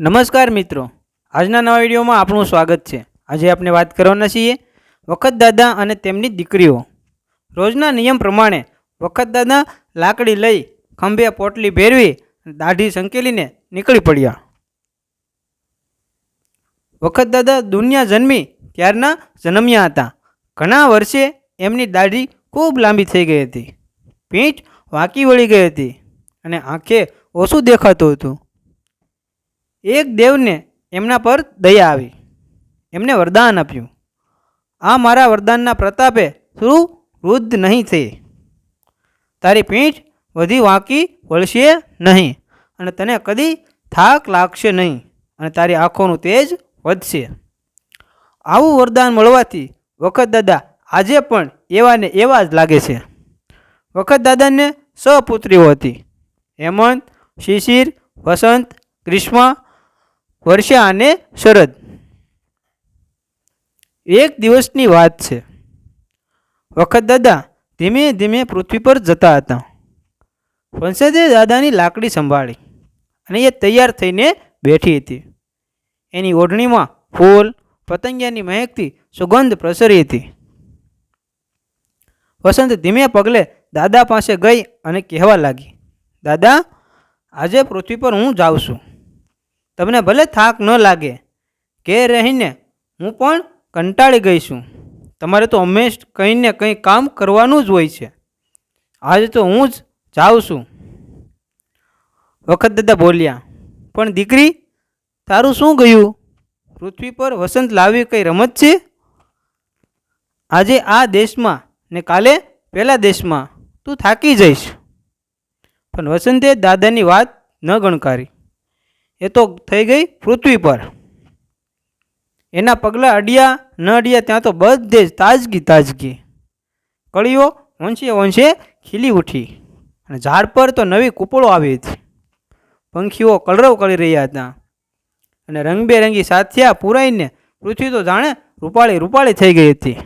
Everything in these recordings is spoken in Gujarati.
નમસ્કાર મિત્રો. આજના નવા વિડીયોમાં આપણું સ્વાગત છે. આજે આપણે વાત કરવાના છીએ વખત દાદા અને તેમની દીકરીઓ. રોજના નિયમ પ્રમાણે વખત દાદા લાકડી લઈ ખંભે પોટલી ભેરવી દાઢી સંકેલીને નીકળી પડ્યા. વખત દાદા દુનિયા જન્મી ત્યારના જન્મ્યા હતા. ઘણા વર્ષે એમની દાઢી ખૂબ લાંબી થઈ ગઈ હતી. પીઠ વાંકી વળી ગઈ હતી અને આંખે ઓછું દેખાતું હતું. એક દેવને એમના પર દયા આવી. એમને વરદાન આપ્યું. આ મારા વરદાનના પ્રતાપે તું વૃદ્ધ નહીં થઈ તારી પીઠ વધી વાંકી વળશે નહીં અને તને કદી થાક લાગશે નહીં અને તારી આંખોનું તેજ વધશે. આવું વરદાન મળવાથી વખત દાદા આજે પણ એવા ને એવા જ લાગે છે. વખત દાદાને સપુત્રીઓ હતી. હેમંત, શિશિર, વસંત, ગ્રીષ્મા વર્ષા અને શરદ. એક દિવસની વાત છે. વખત દાદા, ધીમે ધીમે પૃથ્વી પર જતા હતા. વંશજે દાદાની લાકડી સંભાળી અને એ તૈયાર થઈને બેઠી હતી. એની ઓઢણીમાં ફૂલ, પતંગિયાની મહેકથી સુગંધ પ્રસરી હતી. વસંત ધીમે પગલે દાદા પાસે ગઈ અને કહેવા લાગી, દાદા, આજે પૃથ્વી પર હું જાઉં છું. તમને ભલે થાક ન લાગે કે રહીને હું પણ કંટાળી ગઈ છું. તમારે તો હંમેશ કંઈ ને કંઈ કામ કરવાનું જ હોય છે. આજે તો હું જ જાઉં છું. વખત દાદા બોલ્યા, પણ દીકરી, તારું શું ગયું? પૃથ્વી પર વસંત લાવી કંઈ રમત છે? આજે આ દેશમાં ને કાલે પહેલા દેશમાં તું થાકી જઈશ. પણ વસંતે દાદાની વાત ન ગણકારી. એ તો થઈ ગઈ પૃથ્વી પર. એના પગલાં અડ્યા, ન અડ્યા, ત્યાં તો બધે જ તાજગી તાજગી. કળીઓ વંશે વંશે ખીલી ઉઠી અને ઝાડ પર તો નવી કૂપળો આવી હતી. પંખીઓ કલરવ કરી રહ્યા હતા અને રંગબેરંગી સાથિયા પુરાઈને પૃથ્વી તો જાણે રૂપાળી રૂપાળી થઈ ગઈ હતી.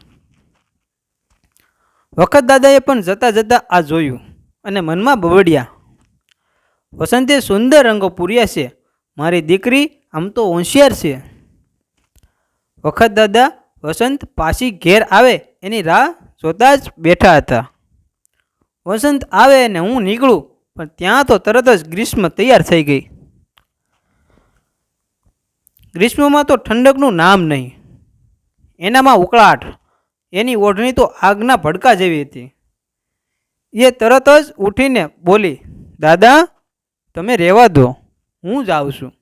વખત દાદાએ પણ જતાં જતાં આ જોયું અને મનમાં બબડ્યા વસંતે સુંદર રંગો પૂર્યા છે મારી દીકરી આમ તો હોશિયાર છે. વખત દાદા વસંત પાછી ઘેર આવે એની રાહ જોતા જ બેઠા હતા. વસંત આવે અને હું નીકળું, પણ ત્યાં તો તરત જ ગ્રીષ્મ તૈયાર થઈ ગઈ. ગ્રીષ્મમાં તો ઠંડકનું નામ નહીં. એનામાં ઉકળાટ, એની ઓઢણી તો આગના ભડકા જેવી હતી. એ તરત જ ઉઠીને બોલી, દાદા, તમે રહેવા દો. હું જ આવું છું.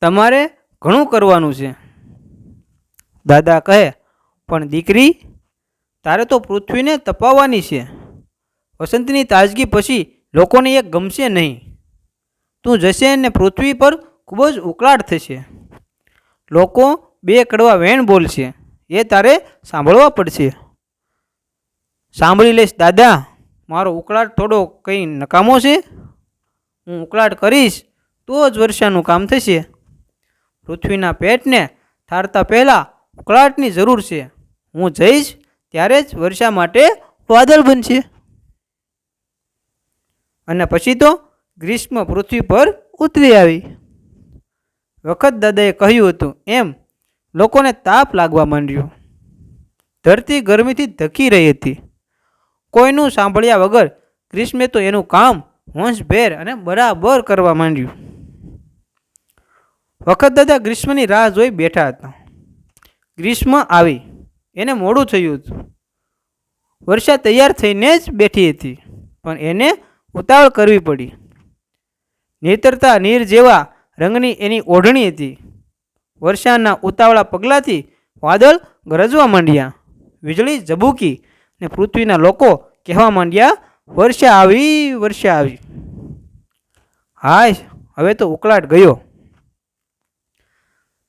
તમારે ઘણું કરવાનું છે. દાદા કહે, પણ દીકરી, તારે તો પૃથ્વીને તપાવવાની છે. વસંતની તાજગી પછી લોકોને એ ગમશે નહીં. તું જશે ને પૃથ્વી પર ખૂબ જ ઉકળાટ થશે. લોકો બે કડવા વેણ બોલશે. એ તારે સાંભળવા પડશે. સાંભળી લઈશ દાદા. મારો ઉકળાટ થોડો કંઈ નકામો છે. હું ઉકળાટ કરીશ, તો જ વર્ષાનું કામ થશે. પૃથ્વીના પેટને ઠારતા પહેલાં ઉકળાટની જરૂર છે. હું જઈશ ત્યારે જ વર્ષા માટે વાદળ બનશે. અને પછી તો ગ્રીષ્મ પૃથ્વી પર ઉતરી આવી. વખત દાદાએ કહ્યું હતું, એમ, લોકોને તાપ લાગવા માંડ્યો. ધરતી ગરમીથી ધકી રહી હતી. કોઈનું સાંભળ્યા વગર ગ્રીષ્મે તો એનું કામ વંશભેર અને બરાબર કરવા માંડ્યું. વખત દાદા ગ્રીષ્મની રાહ જોઈ બેઠા હતા. ગ્રીષ્મ આવી. એને મોડું થયું હતું. વર્ષા તૈયાર થઈને જ બેઠી હતી, પણ એને ઉતાવળ કરવી પડી. નેતરતા નીર જેવા રંગની એની ઓઢણી હતી. વર્ષાના ઉતાવળા પગલાંથી વાદળ ગરજવા માંડ્યા. વીજળી, ઝબૂકી ને પૃથ્વીના લોકો કહેવા માંડ્યા વર્ષા આવી વર્ષા આવી. હાય, હવે તો ઉકળાટ ગયો.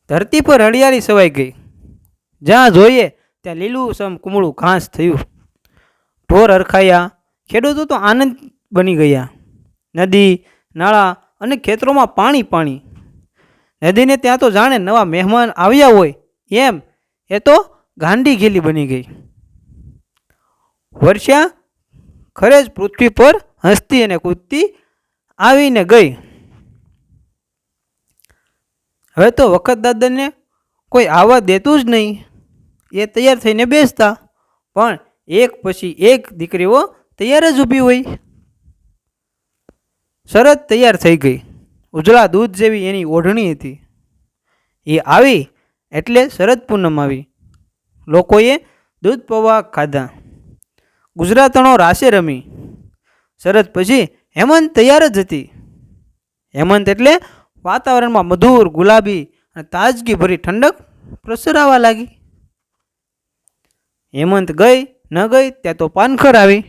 ધરતી પર હરિયાળી સવાઈ ગઈ. જ્યાં જોઈએ ત્યાં લીલું સમ કુમળું ઘાસ થયું. ઢોર હરખાયા, ખેડૂતો તો આનંદ બની ગયા. નદી, નાળા અને ખેતરોમાં પાણી પાણી. નદીને ત્યાં તો જાણે નવા મહેમાન આવ્યા હોય. એમ, એ તો ગાંડી ઘેલી બની ગઈ. વર્ષા ખરે જ પૃથ્વી પર હસતી અને કૂદતી આવીને ગઈ. હવે તો વખત દાદાને કોઈ આવવા દેતું જ નહીં. એ તૈયાર થઈને બેસતા, પણ એક પછી એક દીકરીઓ તૈયાર જ ઊભી હોય. શરત તૈયાર થઈ ગઈ. ઉજળા દૂધ જેવી એની ઓઢણી હતી. એ આવી એટલે શરદ પૂનમ આવી. લોકોએ દૂધ પૌવા ખાધા. ગુજરાતણો રાસે રમી. શરદ પછી હેમંત તૈયાર જ હતી. હેમંત એટલે વાતાવરણમાં મધુર, ગુલાબી અને તાજગી ભરી ઠંડક પ્રસરાવા લાગી. હેમંત ગઈ, ન ગઈ, ત્યાં તો પાનખર આવી.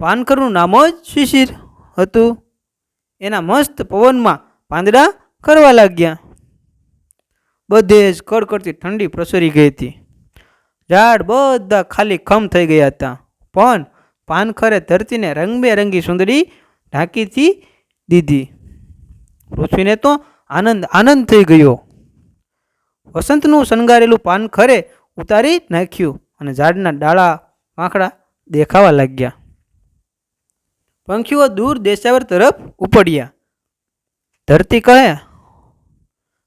પાનખરનું નામ જ શિશિર હતું. એના મસ્ત પવનમાં પાંદડા કરવા લાગ્યા. બધે જ કડકડતી ઠંડી પ્રસરી ગઈ હતી. ઝાડ બધા ખાલી ખમ થઈ ગયા હતા. પણ પાનખરે ધરતીને રંગબેરંગી સુંદરી ઢાંકીથી દીધી. પૃથ્વીને તો આનંદ આનંદ થઈ ગયો. વસંતનું શણગારેલું પાનખરે ઉતારી નાખ્યું અને ઝાડના ડાળા, પાંખડા દેખાવા લાગ્યા. પંખીઓ દૂર દેશાવર તરફ ઉપડ્યા. ધરતી કહે,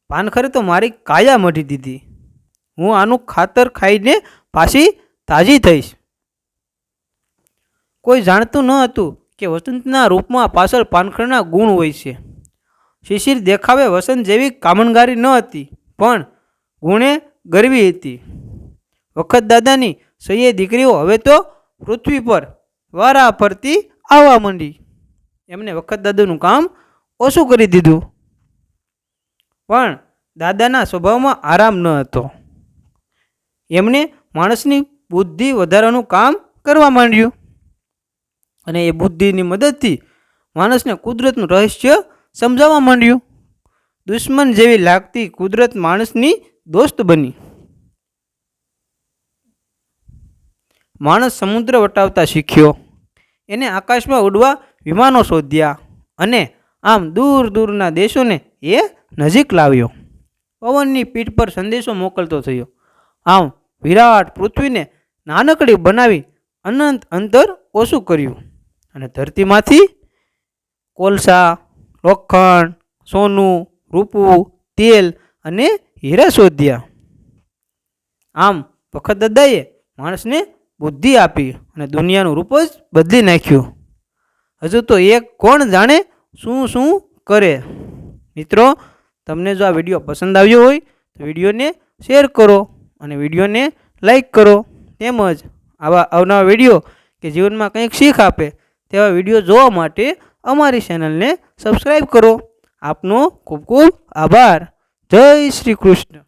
પાનખરે તો મારી કાયા મઢી દીધી. હું આનું ખાતર ખાઈને પાછી તાજી થઈશ. કોઈ જાણતું ન હતું કે વસંતના રૂપમાં પાછળ પાનખરના ગુણ હોય છે. શિશિર દેખાવે વસંત જેવી કામણગારી ન હતી, પણ ગુણે ગરવી હતી. વખત દાદાની સૈયે દીકરીઓ હવે તો પૃથ્વી પર વારા ફરતી આવવા માંડી. એમને વખત દાદાનું કામ ઓછું કરી દીધું. પણ દાદાના સ્વભાવમાં આરામ ન હતો. એમને માણસની બુદ્ધિ વધારવાનું કામ કરવા માંડ્યું. અને એ બુદ્ધિની મદદથી માણસને કુદરતનું રહસ્ય સમજાવવા માંડ્યું. દુશ્મન જેવી લાગતી કુદરત માણસની દોસ્ત બની. માણસ સમુદ્ર વટાવતા શીખ્યો. એને આકાશમાં ઉડવા વિમાનો શોધ્યા અને આમ દૂર દૂરના દેશોને એ નજીક લાવ્યો. પવનની પીઠ પર સંદેશો મોકલતો થયો. આમ વિરાટ પૃથ્વીને નાનકડી બનાવી અનંત અંતર ઓછું કર્યું. અને ધરતીમાંથી કોલસા, લોખંડ, સોનું, રૂપું, તેલ અને હીરા શોધ્યા. આમ વખત દાદાએ માણસને બુદ્ધિ આપી અને દુનિયાનું રૂપ જ બદલી નાખ્યું. હજુ તો એક કોણ જાણે શું શું કરે. મિત્રો, તમને જો આ વીડિયો પસંદ આવ્યો હોય તો વિડીયોને શેર કરો. અને વિડીયોને લાઈક કરો. તેમજ આવા અવનવા વીડિયો કે જીવનમાં કંઈક શીખ આપે તેવા વીડિયો જોવા માટે અમારી ચેનલને સબસ્ક્રાઈબ કરો. આપનો ખૂબ ખૂબ આભાર. જય શ્રી કૃષ્ણ.